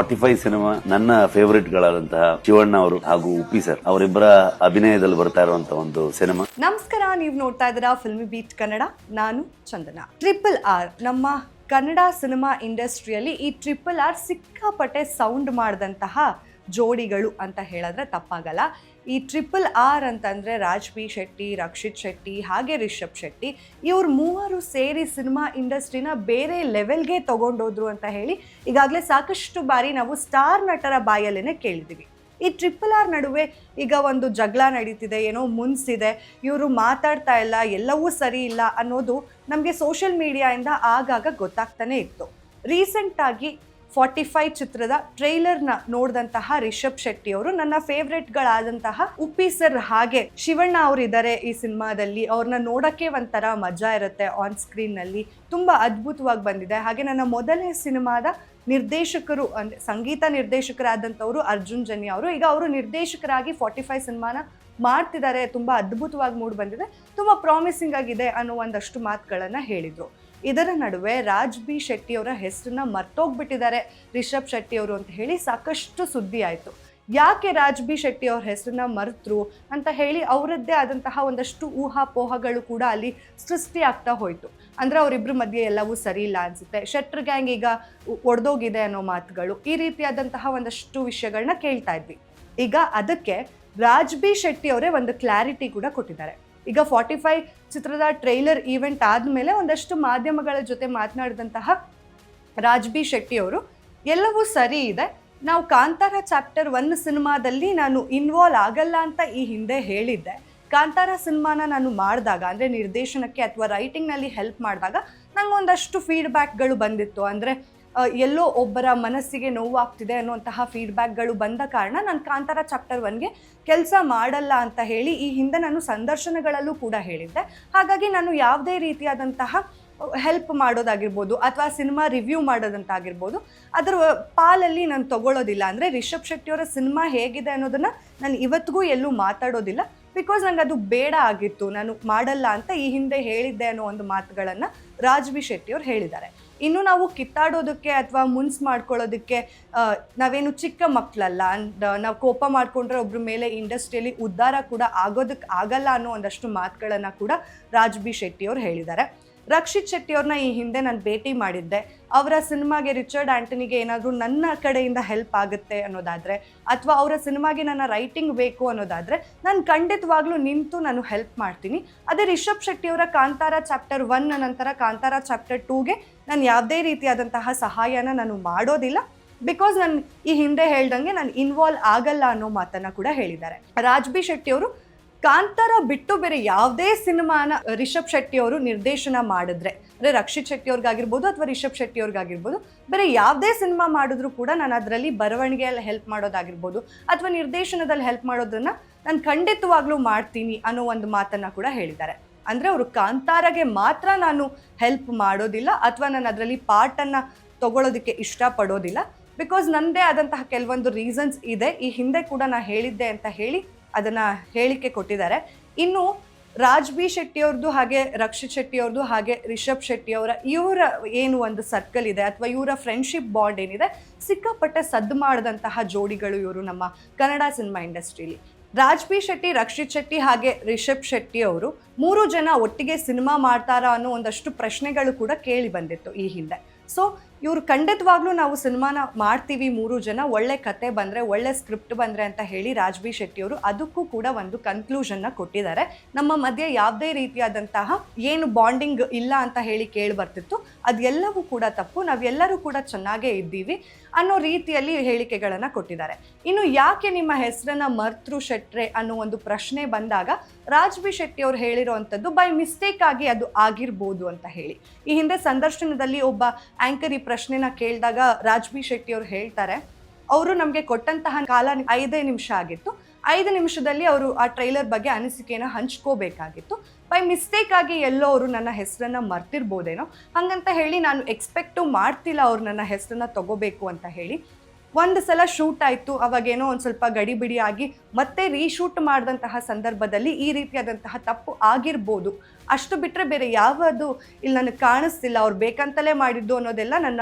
Forty five cinema ನನ್ನ favourite ಗಳಾದಂತಹ ಶಿವಣ್ಣ ಅವರು ಹಾಗೂ ಉಪ್ಪಿ ಸರ್ ಅವರಿಬ್ಬರ ಅಭಿನಯದಲ್ಲಿ ಬರ್ತಾ ಇರುವಂತಹ ಒಂದು ಸಿನಿಮಾ ನಮಸ್ಕಾರ, ನೀವು ನೋಡ್ತಾ ಇದ್ದೀರಾ ಫಿಲ್ಮಿ ಬೀಟ್ ಕನ್ನಡ ನಾನು ಚಂದನ. ಟ್ರಿಪಲ್ ಆರ್ ನಮ್ಮ ಕನ್ನಡ ಸಿನಿಮಾ ಇಂಡಸ್ಟ್ರಿಯಲ್ಲಿ ಈ ಟ್ರಿಪಲ್ ಆರ್ ಸಿಕ್ಕಾಪಟ್ಟೆ ಸೌಂಡ್ ಮಾಡಿದಂತಹ ಜೋಡಿಗಳು ಅಂತ ಹೇಳಿದ್ರೆ ತಪ್ಪಾಗಲ್ಲ. ಈ ಟ್ರಿಪಲ್ ಆರ್ ಅಂತಂದರೆ ರಾಜ್ ಬಿ ಶೆಟ್ಟಿ, ರಕ್ಷಿತ್ ಶೆಟ್ಟಿ, ಹಾಗೆ ರಿಷಬ್ ಶೆಟ್ಟಿ, ಇವ್ರು ಮೂವರು ಸೇರಿ ಸಿನಿಮಾ ಇಂಡಸ್ಟ್ರಿನ ಬೇರೆ ಲೆವೆಲ್ಗೆ ತಗೊಂಡೋದ್ರು ಅಂತ ಹೇಳಿ ಈಗಾಗಲೇ ಸಾಕಷ್ಟು ಬಾರಿ ನಾವು ಸ್ಟಾರ್ ನಟರ ಬಾಯಲ್ಲೇ ಕೇಳಿದ್ದೀವಿ ಈ ಟ್ರಿಪಲ್ ಆರ್ ನಡುವೆ ಈಗ ಒಂದು ಜಗಳ ನಡೀತಿದೆ, ಏನೋ ಮುನ್ಸಿದೆ, ಇವರು ಮಾತಾಡ್ತಾ ಇಲ್ಲ, ಎಲ್ಲವೂ ಸರಿ ಇಲ್ಲ ಅನ್ನೋದು ನಮಗೆ ಸೋಷಿಯಲ್ ಮೀಡಿಯಾಯಿಂದ ಆಗಾಗ ಗೊತ್ತಾಗ್ತಾನೆ ಇತ್ತು. ರೀಸೆಂಟಾಗಿ ಫಾರ್ಟಿ ಫೈವ್ ಚಿತ್ರದ ಟ್ರೈಲರ್ನ ನೋಡಿದಂತಹ ರಿಷಬ್ ಶೆಟ್ಟಿ ಅವರು ನನ್ನ ಫೇವ್ರೆಟ್ಗಳಾದಂತಹ ಉಪ್ಪಿ ಸರ್ ಹಾಗೆ ಶಿವಣ್ಣ ಅವರು ಇದ್ದಾರೆ ಈ ಸಿನಿಮಾದಲ್ಲಿ. ಅವ್ರನ್ನ ನೋಡೋಕ್ಕೆ ಒಂಥರ ಮಜಾ ಇರುತ್ತೆ ಆನ್ ಸ್ಕ್ರೀನ್ನಲ್ಲಿ ತುಂಬ ಅದ್ಭುತವಾಗಿ ಬಂದಿದೆ. ಹಾಗೆ ನನ್ನ ಮೊದಲನೇ ಸಿನಿಮಾದ ನಿರ್ದೇಶಕರು ಅಂದರೆ ಸಂಗೀತ ನಿರ್ದೇಶಕರಾದಂಥವರು ಅರ್ಜುನ್ ಜನಿ ಅವರು. ಈಗ ಅವರು ನಿರ್ದೇಶಕರಾಗಿ ಫಾರ್ಟಿ ಫೈವ್ ಸಿನಿಮಾನ ಮಾಡ್ತಿದ್ದಾರೆ. ತುಂಬ ಅದ್ಭುತವಾಗಿ ಮೂಡ್ ಬಂದಿದೆ. ತುಂಬ ಪ್ರಾಮಿಸಿಂಗ್ ಆಗಿದೆ ಅನ್ನೋ ಒಂದಷ್ಟು ಮಾತುಗಳನ್ನು ಹೇಳಿದರು. ಇದರ ನಡುವೆ ರಾಜ್ ಬಿ ಶೆಟ್ಟಿ ಅವರ ಹೆಸರನ್ನ ಮರ್ತೋಗ್ಬಿಟ್ಟಿದ್ದಾರೆ. ರಿಷಬ್ ಶೆಟ್ಟಿ ಅವರು ಅಂತ ಹೇಳಿ ಸಾಕಷ್ಟು ಸುದ್ದಿ ಆಯಿತು. ಯಾಕೆ ರಾಜ್ ಬಿ ಶೆಟ್ಟಿ ಅವ್ರ ಹೆಸರನ್ನ ಮರೆತರು ಅಂತ ಹೇಳಿ ಅವರದ್ದೇ ಆದಂತಹ ಒಂದಷ್ಟು ಊಹಾಪೋಹಗಳು ಕೂಡ ಅಲ್ಲಿ ಸೃಷ್ಟಿ ಆಗ್ತಾ ಹೋಯಿತು. ಅಂದರೆ ಅವರಿಬ್ಬರ ಮಧ್ಯೆ ಎಲ್ಲವೂ ಸರಿ ಇಲ್ಲ ಅನಿಸುತ್ತೆ. ಶೆಟ್ರ್ ಗ್ಯಾಂಗ್ ಈಗ ಒಡೆದೋಗಿದೆ ಅನ್ನೋ ಮಾತುಗಳು ಈ ರೀತಿಯಾದಂತಹ ಒಂದಷ್ಟು ವಿಷಯಗಳನ್ನ ಕೇಳ್ತಾ ಇದ್ವಿ. ಈಗ ಅದಕ್ಕೆ ರಾಜ್ ಬಿ ಶೆಟ್ಟಿ ಅವರೇ ಒಂದು ಕ್ಲಾರಿಟಿ ಕೂಡ ಕೊಟ್ಟಿದ್ದಾರೆ. ಈಗ ಫಾರ್ಟಿ ಫೈವ್ ಚಿತ್ರದ ಟ್ರೈಲರ್ ಈವೆಂಟ್ ಆದಮೇಲೆ ಒಂದಷ್ಟು ಮಾಧ್ಯಮಗಳ ಜೊತೆ ಮಾತನಾಡಿದಂತಹ ರಾಜ್ ಬಿ ಶೆಟ್ಟಿ ಅವರು, ಎಲ್ಲವೂ ಸರಿ ಇದೆ. ನಾವು ಕಾಂತಾರ ಚಾಪ್ಟರ್ ಒನ್ ಸಿನಿಮಾದಲ್ಲಿ ನಾನು ಇನ್ವಾಲ್ವ್ ಆಗಲ್ಲ ಅಂತ ಈ ಹಿಂದೆ ಹೇಳಿದ್ದೆ. ಕಾಂತಾರ ಸಿನಿಮಾನ ನಾನು ಮಾಡಿದಾಗ, ಅಂದರೆ ನಿರ್ದೇಶನಕ್ಕೆ ಅಥವಾ ರೈಟಿಂಗ್ನಲ್ಲಿ ಹೆಲ್ಪ್ ಮಾಡಿದಾಗ ನಂಗೆ ಒಂದಷ್ಟು ಫೀಡ್ಬ್ಯಾಕ್ಗಳು ಬಂದಿತ್ತು. ಅಂದರೆ ಎಲ್ಲೋ ಒಬ್ಬರ ಮನಸ್ಸಿಗೆ ನೋವಾಗ್ತಿದೆ ಅನ್ನುವಂತಹ ಫೀಡ್ಬ್ಯಾಕ್ಗಳು ಬಂದ ಕಾರಣ ನಾನು ಕಾಂತಾರ ಚಾಪ್ಟರ್ ಒನ್ಗೆ ಕೆಲಸ ಮಾಡಲ್ಲ ಅಂತ ಹೇಳಿ ಈ ಹಿಂದೆ ನಾನು ಸಂದರ್ಶನಗಳಲ್ಲೂ ಕೂಡ ಹೇಳಿದ್ದೆ. ಹಾಗಾಗಿ ನಾನು ಯಾವುದೇ ರೀತಿಯಾದಂತಹ ಹೆಲ್ಪ್ ಮಾಡೋದಾಗಿರ್ಬೋದು ಅಥವಾ ಸಿನಿಮಾ ರಿವ್ಯೂ ಮಾಡೋದಂತಾಗಿರ್ಬೋದು, ಅದರ ಪಾಲಲ್ಲಿ ನಾನು ತಗೊಳ್ಳೋದಿಲ್ಲ ಅಂದರೆ ರಿಷಬ್ ಶೆಟ್ಟಿಯವರ ಸಿನಿಮಾ ಹೇಗಿದೆ ಅನ್ನೋದನ್ನು ನಾನು ಇವತ್ತಿಗೂ ಎಲ್ಲೂ ಮಾತಾಡೋದಿಲ್ಲ. ಬಿಕಾಸ್ ನಂಗೆ ಅದು ಬೇಡ ಆಗಿತ್ತು. ನಾನು ಮಾಡಲ್ಲ ಅಂತ ಈ ಹಿಂದೆ ಹೇಳಿದ್ದೆ ಅನ್ನೋ ಒಂದು ಮಾತುಗಳನ್ನು ರಾಜ್ವಿ ಶೆಟ್ಟಿಯವ್ರು ಹೇಳಿದ್ದಾರೆ. ಇನ್ನು ನಾವು ಕಿತ್ತಾಡೋದಕ್ಕೆ ಅಥವಾ ಮುನ್ಸ್ ಮಾಡ್ಕೊಳ್ಳೋದಕ್ಕೆ ನಾವೇನು ಚಿಕ್ಕ ಮಕ್ಕಳಲ್ಲ ಅಂಡ್ ನಾವು ಕೋಪ ಮಾಡಿಕೊಂಡ್ರೆ ಒಬ್ಬರ ಮೇಲೆ ಇಂಡಸ್ಟ್ರಿಯಲ್ಲಿ ಉದ್ಧಾರ ಕೂಡ ಆಗೋದಕ್ಕೆ ಆಗಲ್ಲ ಅನ್ನೋ ಒಂದಷ್ಟು ಮಾತುಗಳನ್ನು ಕೂಡ ರಾಜ್ ಬಿ ಶೆಟ್ಟಿಯವರು ಹೇಳಿದ್ದಾರೆ. ರಕ್ಷಿತ್ ಶೆಟ್ಟಿಯವ್ರನ್ನ ಈ ಹಿಂದೆ ನಾನು ಭೇಟಿ ಮಾಡಿದ್ದೆ. ಅವರ ಸಿನಿಮಾಗೆ ರಿಚರ್ಡ್ ಆಂಟನಿಗೆ ಏನಾದರೂ ನನ್ನ ಕಡೆಯಿಂದ ಹೆಲ್ಪ್ ಆಗುತ್ತೆ ಅನ್ನೋದಾದರೆ, ಅಥವಾ ಅವರ ಸಿನಿಮಾಗೆ ನನ್ನ ರೈಟಿಂಗ್ ಬೇಕು ಅನ್ನೋದಾದರೆ, ನಾನು ಖಂಡಿತವಾಗ್ಲೂ ನಿಂತು ನಾನು ಹೆಲ್ಪ್ ಮಾಡ್ತೀನಿ. ಅದೇ ರಿಷಬ್ ಶೆಟ್ಟಿ ಅವರ ಕಾಂತಾರ ಚಾಪ್ಟರ್ ಒನ್ ನಂತರ ಕಾಂತಾರ ಚಾಪ್ಟರ್ ಟೂಗೆ ನಾನು ಯಾವುದೇ ರೀತಿಯಾದಂತಹ ಸಹಾಯನ ನಾನು ಮಾಡೋದಿಲ್ಲ. ಬಿಕಾಸ್ ನಾನು ಈ ಹಿಂದೆ ಹೇಳ್ದಂಗೆ ನಾನು ಇನ್ವಾಲ್ವ್ ಆಗಲ್ಲ ಅನ್ನೋ ಮಾತನ್ನು ಕೂಡ ಹೇಳಿದ್ದಾರೆ. ರಾಜ್ ಬಿ ಶೆಟ್ಟಿ ಅವರು ಕಾಂತಾರ ಬಿಟ್ಟು ಬೇರೆ ಯಾವುದೇ ಸಿನಿಮಾನ ರಿಷಬ್ ಶೆಟ್ಟಿ ಅವರು ನಿರ್ದೇಶನ ಮಾಡಿದ್ರೆ, ಅಂದರೆ ರಕ್ಷಿತ್ ಶೆಟ್ಟಿ ಅವ್ರಿಗಾಗಿರ್ಬೋದು ಅಥವಾ ರಿಷಬ್ ಶೆಟ್ಟಿ ಅವ್ರಿಗಾಗಿರ್ಬೋದು, ಬೇರೆ ಯಾವುದೇ ಸಿನಿಮಾ ಮಾಡಿದ್ರು ಕೂಡ ನಾನು ಅದರಲ್ಲಿ ಬರವಣಿಗೆಯಲ್ಲಿ ಹೆಲ್ಪ್ ಮಾಡೋದಾಗಿರ್ಬೋದು, ಅಥವಾ ನಿರ್ದೇಶನದಲ್ಲಿ ಹೆಲ್ಪ್ ಮಾಡೋದನ್ನು ನಾನು ಖಂಡಿತವಾಗ್ಲೂ ಮಾಡ್ತೀನಿ ಅನ್ನೋ ಒಂದು ಮಾತನ್ನು ಕೂಡ ಹೇಳಿದ್ದಾರೆ. ಅಂದರೆ ಅವರು ಕಾಂತಾರಗೆ ಮಾತ್ರ ನಾನು ಹೆಲ್ಪ್ ಮಾಡೋದಿಲ್ಲ, ಅಥವಾ ನಾನು ಅದರಲ್ಲಿ ಪಾರ್ಟನ್ನು ತಗೊಳ್ಳೋದಕ್ಕೆ ಇಷ್ಟಪಡೋದಿಲ್ಲ ಬಿಕಾಸ್ ನನ್ನದೇ ಆದಂತಹ ಕೆಲವೊಂದು ರೀಸನ್ಸ್ ಇದೆ, ಈ ಹಿಂದೆ ಕೂಡ ನಾನು ಹೇಳಿದ್ದೆ ಅಂತ ಹೇಳಿ ಅದನ್ನು ಹೇಳಿಕೆ ಕೊಟ್ಟಿದ್ದಾರೆ. ಇನ್ನು ರಾಜ್ ಬಿ ಶೆಟ್ಟಿ ಅವ್ರದ್ದು ಹಾಗೆ ರಕ್ಷಿತ್ ಶೆಟ್ಟಿ ಅವ್ರದ್ದು ಹಾಗೆ ರಿಷಬ್ ಶೆಟ್ಟಿ ಅವರ, ಇವರ ಏನು ಒಂದು ಸರ್ಕಲ್ ಇದೆ ಅಥವಾ ಇವರ ಫ್ರೆಂಡ್ಶಿಪ್ ಬಾಂಡ್ ಏನಿದೆ, ಸಿಕ್ಕಾಪಟ್ಟೆ ಸದ್ದು ಮಾಡಿದಂತಹ ಜೋಡಿಗಳು ಇವರು ನಮ್ಮ ಕನ್ನಡ ಸಿನಿಮಾ ಇಂಡಸ್ಟ್ರೀಲಿ ರಾಜ್ ಬಿ ಶೆಟ್ಟಿ, ರಕ್ಷಿತ್ ಶೆಟ್ಟಿ ಹಾಗೆ ರಿಷಬ್ ಶೆಟ್ಟಿ ಅವರು ಮೂರು ಜನ ಒಟ್ಟಿಗೆ ಸಿನಿಮಾ ಮಾಡ್ತಾರಾ ಅನ್ನೋ ಒಂದಷ್ಟು ಪ್ರಶ್ನೆಗಳು ಕೂಡ ಕೇಳಿ ಬಂದಿತ್ತು ಈ ಹಿಂದೆ. ಸೊ ಇವರು ಖಂಡಿತವಾಗ್ಲೂ ನಾವು ಸಿನಿಮಾನ ಮಾಡ್ತೀವಿ, ಮೂರು ಜನ, ಒಳ್ಳೆ ಕತೆ ಬಂದರೆ, ಒಳ್ಳೆ ಸ್ಕ್ರಿಪ್ಟ್ ಬಂದರೆ ಅಂತ ಹೇಳಿ ರಾಜ್ ಬಿ ಶೆಟ್ಟಿಯವರು ಅದಕ್ಕೂ ಕೂಡ ಒಂದು ಕನ್ಕ್ಲೂಷನ್ನ ಕೊಟ್ಟಿದ್ದಾರೆ. ನಮ್ಮ ಮಧ್ಯೆ ಯಾವುದೇ ರೀತಿಯಾದಂತಹ ಏನು ಬಾಂಡಿಂಗ್ ಇಲ್ಲ ಅಂತ ಹೇಳಿ ಕೇಳಿ ಬರ್ತಿತ್ತು. ಅದೆಲ್ಲವೂ ಕೂಡ ತಪ್ಪು. ನಾವೆಲ್ಲರೂ ಕೂಡ ಚೆನ್ನಾಗೇ ಇದ್ದೀವಿ ಅನ್ನೋ ರೀತಿಯಲ್ಲಿ ಹೇಳಿಕೆಗಳನ್ನು ಕೊಟ್ಟಿದ್ದಾರೆ. ಇನ್ನು ಯಾಕೆ ನಿಮ್ಮ ಹೆಸರನ್ನ ಮರ್ತೃ ಶೆಟ್ರೆ ಅನ್ನೋ ಒಂದು ಪ್ರಶ್ನೆ ಬಂದಾಗ ರಾಜ್ ಬಿ ಶೆಟ್ಟಿ ಅವರು ಹೇಳಿರೋವಂಥದ್ದು ಬೈ ಮಿಸ್ಟೇಕ್ ಆಗಿ ಅದು ಆಗಿರ್ಬೋದು ಅಂತ ಹೇಳಿ. ಈ ಹಿಂದೆ ಸಂದರ್ಶನದಲ್ಲಿ ಒಬ್ಬ ಆಂಕರ್ ಪ್ರಶ್ನೆನ ಕೇಳಿದಾಗ ರಾಜ್ಬಿ ಶೆಟ್ಟಿ ಅವರು ಹೇಳ್ತಾರೆ, ಅವರು ನಮಗೆ ಕೊಟ್ಟಂತಹ ಕಾಲ ಐದೇ ನಿಮಿಷ ಆಗಿತ್ತು. ಐದು ನಿಮಿಷದಲ್ಲಿ ಅವರು ಆ ಟ್ರೈಲರ್ ಬಗ್ಗೆ ಅನಿಸಿಕೆನ ಹಂಚ್ಕೋಬೇಕಾಗಿತ್ತು. ಬೈ ಮಿಸ್ಟೇಕ್ ಆಗಿ ಎಲ್ಲೋ ಅವರು ನನ್ನ ಹೆಸರನ್ನ ಮರ್ತಿರ್ಬೋದೇನೋ. ಹಾಗಂತ ಹೇಳಿ ನಾನು ಎಕ್ಸ್ಪೆಕ್ಟು ಮಾಡ್ತಿಲ್ಲ ಅವ್ರು ನನ್ನ ಹೆಸರನ್ನ ತಗೋಬೇಕು ಅಂತ ಹೇಳಿ ಒಂದು ಸಲ ಶೂಟ್ ಆಯಿತು, ಅವಾಗೇನೋ ಒಂದು ಸ್ವಲ್ಪ ಗಡಿಬಿಡಿ ಆಗಿ ಮತ್ತೆ ರೀಶೂಟ್ ಮಾಡಿದಂತಹ ಸಂದರ್ಭದಲ್ಲಿ ಈ ರೀತಿಯಾದಂತಹ ತಪ್ಪು ಆಗಿರ್ಬೋದು. ಅಷ್ಟು ಬಿಟ್ಟರೆ ಬೇರೆ ಯಾವುದು ಇಲ್ಲಿ ನನಗೆ ಕಾಣಿಸ್ತಿಲ್ಲ, ಅವ್ರು ಬೇಕಂತಲೇ ಮಾಡಿದ್ದು ಅನ್ನೋದೆಲ್ಲ ನನ್ನ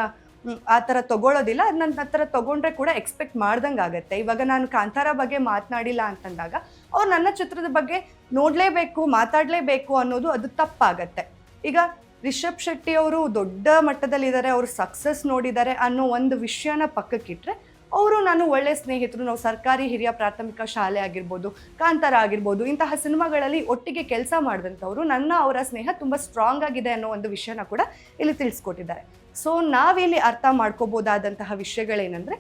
ಆ ಥರ ತಗೊಳ್ಳೋದಿಲ್ಲ ಅದು ನನ್ನ ಹತ್ರ ತಗೊಂಡ್ರೆ ಕೂಡ ಎಕ್ಸ್ಪೆಕ್ಟ್ ಮಾಡ್ದಂಗೆ ಆಗುತ್ತೆ. ಇವಾಗ ನಾನು ಕಾಂತಾರ ಬಗ್ಗೆ ಮಾತನಾಡಿಲ್ಲ ಅಂತಂದಾಗ ಅವ್ರು ನನ್ನ ಚಿತ್ರದ ಬಗ್ಗೆ ನೋಡಲೇಬೇಕು, ಮಾತಾಡಲೇಬೇಕು ಅನ್ನೋದು ಅದು ತಪ್ಪಾಗತ್ತೆ. ಈಗ ರಿಷಬ್ ಶೆಟ್ಟಿ ಅವರು ದೊಡ್ಡ ಮಟ್ಟದಲ್ಲಿದ್ದಾರೆ, ಅವರು ಸಕ್ಸಸ್ ನೋಡಿದ್ದಾರೆ ಅನ್ನೋ ಒಂದು ವಿಷಯನ ಪಕ್ಕಕ್ಕಿಟ್ಟರೆ ಅವರು ನಾನು ಒಳ್ಳೆ ಸ್ನೇಹಿತರು, ನಾವು ಸರ್ಕಾರಿ ಹಿರಿಯ ಪ್ರಾಥಮಿಕ ಶಾಲೆ ಆಗಿರ್ಬೋದು, ಕಾಂತಾರ ಆಗಿರ್ಬೋದು, ಇಂತಹ ಸಿನಿಮಾಗಳಲ್ಲಿ ಒಟ್ಟಿಗೆ ಕೆಲಸ ಮಾಡಿದಂಥವ್ರು ನನ್ನ ಅವರ ಸ್ನೇಹ ತುಂಬ ಸ್ಟ್ರಾಂಗ್ ಆಗಿದೆ ಅನ್ನೋ ಒಂದು ವಿಷಯನ ಕೂಡ ಇಲ್ಲಿ ತಿಳಿಸ್ಕೊಟ್ಟಿದ್ದಾರೆ. ಸೊ ನಾವಿಲ್ಲಿ ಅರ್ಥ ಮಾಡ್ಕೋಬೋದಾದಂತಹ ವಿಷಯಗಳೇನೆಂದರೆ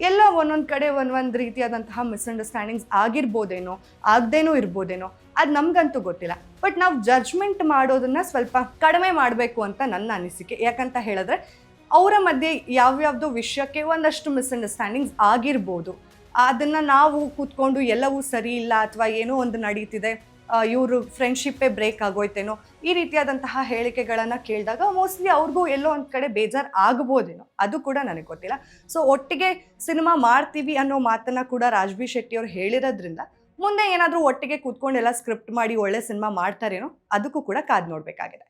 ಎಲ್ಲ ಒಂದೊಂದು ಕಡೆ ಒಂದೊಂದು ರೀತಿಯಾದಂತಹ ಮಿಸ್ಅಂಡರ್ಸ್ಟ್ಯಾಂಡಿಂಗ್ಸ್ ಆಗಿರ್ಬೋದೇನೋ, ಆಗದೇನೋ ಇರ್ಬೋದೇನೋ, ಅದು ನಮಗಂತೂ ಗೊತ್ತಿಲ್ಲ. ಬಟ್ ನಾವು ಜಡ್ಜ್ಮೆಂಟ್ ಮಾಡೋದನ್ನು ಸ್ವಲ್ಪ ಕಡಿಮೆ ಮಾಡಬೇಕು ಅಂತ ನನ್ನ ಅನಿಸಿಕೆ. ಯಾಕಂತ ಹೇಳಿದ್ರೆ, ಅವರ ಮಧ್ಯೆ ಯಾವ್ಯಾವ್ದೋ ವಿಷಯಕ್ಕೆ ಒಂದಷ್ಟು ಮಿಸ್ಅಂಡರ್ಸ್ಟ್ಯಾಂಡಿಂಗ್ಸ್ ಆಗಿರ್ಬೋದು. ಅದನ್ನು ನಾವು ಕೂತ್ಕೊಂಡು ಎಲ್ಲವೂ ಸರಿ ಇಲ್ಲ ಅಥವಾ ಏನೋ ಒಂದು ನಡೀತಿದೆ ಇವರು ಫ್ರೆಂಡ್ಶಿಪ್ಪೇ ಬ್ರೇಕ್ ಆಗೋಯ್ತೇನೋ, ಈ ರೀತಿಯಾದಂತಹ ಹೇಳಿಕೆಗಳನ್ನು ಕೇಳಿದಾಗ ಮೋಸ್ಟ್ಲಿ ಅವ್ರಿಗೂ ಎಲ್ಲೋ ಒಂದು ಕಡೆ ಬೇಜಾರು ಆಗ್ಬೋದೇನೋ, ಅದು ಕೂಡ ನನಗೆ ಗೊತ್ತಿಲ್ಲ. ಸೊ ಒಟ್ಟಿಗೆ ಸಿನಿಮಾ ಮಾಡ್ತೀವಿ ಅನ್ನೋ ಮಾತನ್ನು ಕೂಡ ರಾಜ್ಬಿ ಶೆಟ್ಟಿ ಅವ್ರು ಹೇಳಿರೋದ್ರಿಂದ, ಮುಂದೆ ಏನಾದರೂ ಒಟ್ಟಿಗೆ ಕೂತ್ಕೊಂಡೆಲ್ಲ ಸ್ಕ್ರಿಪ್ಟ್ ಮಾಡಿ ಒಳ್ಳೆ ಸಿನಿಮಾ ಮಾಡ್ತಾರೇನೋ, ಅದಕ್ಕೂ ಕೂಡ ಕಾದು ನೋಡಬೇಕಾಗಿದೆ.